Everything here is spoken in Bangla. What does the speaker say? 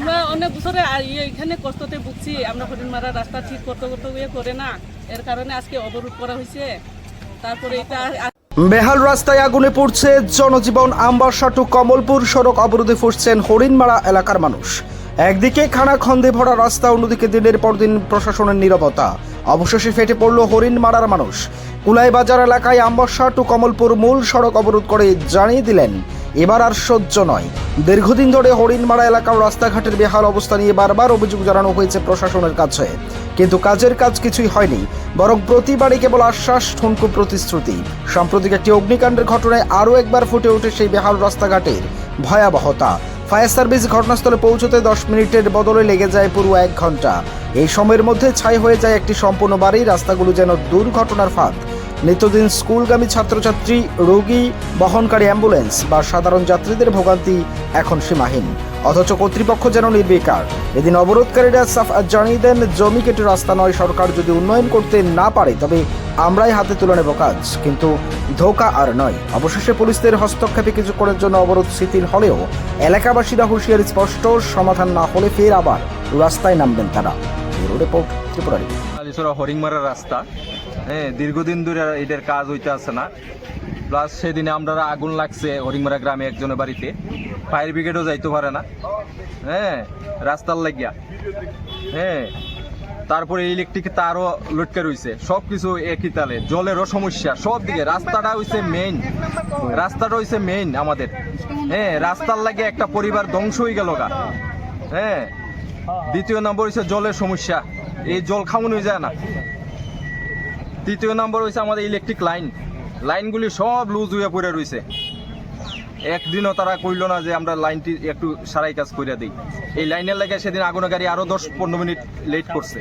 আমরা অনেক বছরে ইয়ে এখানে কষ্টতে ভুগছি। আমরা হরিণমারা রাস্তা ঠিক করতে করতে ইয়ে করে না। এর কারণে আজকে অবরোধ করা হয়েছে। তারপরে এটা বেহাল রাস্তায় আগুনে পড়ছে জনজীবন আমবাসা টু কমলপুর সড়ক অবরোধে ফুসছেন হরিণমারা এলাকার মানুষ। একদিকে খানাখন্দে ভরা রাস্তা, অন্যদিকে দিনের পর দিন প্রশাসনের নীরবতা। অবশেষে ফেটে পড়ল হরিণমারার মানুষ। কুলাই বাজার এলাকায় আমবাসা টু কমলপুর মূল সড়ক অবরোধ করে জানিয়ে দিলেন এবার আর সহ্য নয়। দীর্ঘদিন ধরে হরিণমারা এলাকার রাস্তাঘাটের বেহাল অবস্থা নিয়ে বারবার অভিযোগ জানানো হয়েছে প্রশাসনের কাছে। কিন্তু কাজের কাজ কিছুই হয়নি, বরং প্রতিবারই কেবল আশ্বাস, ঠুনকু প্রতিশ্রুতি। সাম্প্রতিক একটি অগ্নিকাণ্ডের ঘটনায় আরও একবার ফুটে ওঠে সেই বেহাল রাস্তাঘাটের ভয়াবহতা। ফায়ার সার্ভিস ঘটনাস্থলে পৌঁছতে দশ মিনিটের বদলে লেগে যায় পুরো এক ঘণ্টা এই সময়ের মধ্যে ছাই হয়ে যায় একটি সম্পূর্ণ বাড়ি, রাস্তাগুলো যেন দুর্ঘটনার ফাঁদ। নিত্যদিন স্কুলগামী ছাত্রছাত্রী, রোগী, বহনকারী অ্যাম্বুলেন্স বা সাধারণ যাত্রীদের ভোগান্তি এখন সীমাহীন। অথচ কর্তৃপক্ষ যেন নির্বিকার। এদিন অবরোধকারীরা সাফ জানিয়ে দেন, জমি কেটে রাস্তা নয়, সরকার যদি উন্নয়ন করতে না পারে, তবে আমরাই হাতে তুলে নেব কাজ। কিন্তু ধোকা আর নয়। অবশেষে পুলিশদের হস্তক্ষেপে কিছুক্ষণের জন্য অবরোধ শিথিল হলেও এলাকাবাসীরা হুঁশিয়ারি স্পষ্ট, সমাধান না হলে ফের আবার রাস্তায় নামবেন তারা। রিপোর্ট ত্রিপুরারি কালীচড়া হরিংমারা রাস্তা। হ্যাঁ দীর্ঘদিন ধরে এটার কাজ হইতে আছে না। প্লাস সেদিনে আমরা আগুন লাগছে হরিংমারা গ্রামে একজনের বাড়িতে। ফায়ার ব্রিগেডও যাইতে পারে না। হ্যাঁ রাস্তার লাগিয়া। হ্যাঁ তারপরে ইলেকট্রিক তারও লটকে রয়েছে সব কিছু একই তালে। জলেরও সমস্যা। সব দিকে রাস্তাটা হইছে মেইন রাস্তাটা হইছে মেইন আমাদের। হ্যাঁ রাস্তার লাগে একটা পরিবার ধ্বংস হয়ে গেল গা। হ্যাঁ দ্বিতীয় নম্বর হচ্ছে জলের সমস্যা। এই জল খাওয়ানো যায় না। তৃতীয় নম্বর হয়েছে আমাদের ইলেকট্রিক লাইন লাইনগুলি সব লুজ হয়ে পড়ে রয়েছে একদিনও তারা কইল না যে আমরা লাইনটি একটু সারাই কাজ করে দিই। এই লাইনের লাগে সেদিন আগুনের গাড়ি আরও দশ পনেরো মিনিট লেট করছে।